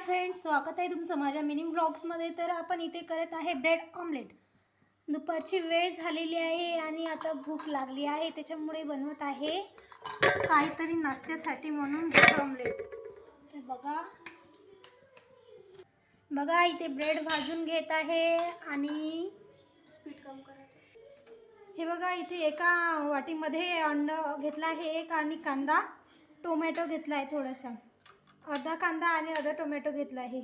Friends स्वागत आहे तुमचं माझ्या मिनी ब्लॉग्समध्ये. तर आपण इथे करत आहे ब्रेड ऑमलेट. दुपारची वेळ झालेली आहे आणि आता भूक लागली आहे त्याच्यामुळे बनवत आहे काहीतरी नाश्त्यासाठी म्हणून ब्रेड ऑमलेट. तर बघा. बघा इथे ब्रेड भाजून घेत आहे आणि स्पीड कम करत हे बघा इथे एका वाटीमध्ये अंड घेतलं आहे एक आणि कांदा टोमॅटो घेतला आहे थोडासा. अर्धा कांदा आणि अर्धा टोमॅटो घेतला आहे.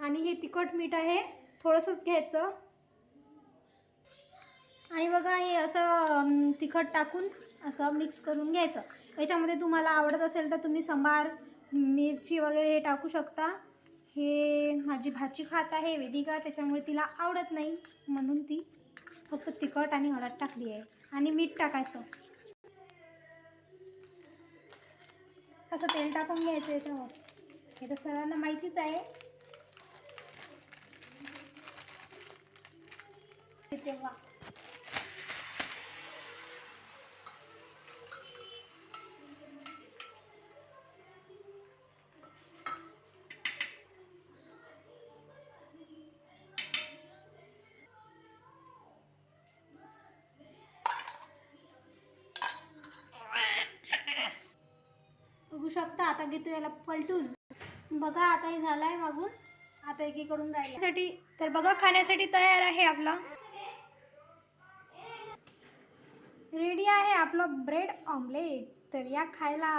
आणि हे तिखट मीठ आहे. थोडंसंच घ्यायचं. आणि बघा हे असं तिखट टाकून असं मिक्स करून घ्यायचं. याच्यामध्ये तुम्हाला आवडत असेल तर तुम्ही सांबार मिरची वगैरे हे टाकू शकता. हे माझी भाची खात आहे वेदिका त्याच्यामुळे तिला आवडत नाही म्हणून ती फक्त तिखट आणि हळद टाकली आहे. आणि मीठ टाकायचं. असं तेल टाकून घ्यायचं याच्यावर. हे तर सर्वांना माहितीच आहे. तेव्हा. बघू शकता. आता घेतो याला पलटून. बघा आता हे झालं आहे मागून. आता एकीकडून राहिल्यासाठी तर बघा खाण्यासाठी तयार आहे आपला. रेडी आहे आपलं ब्रेड ऑमलेट तर या खायला.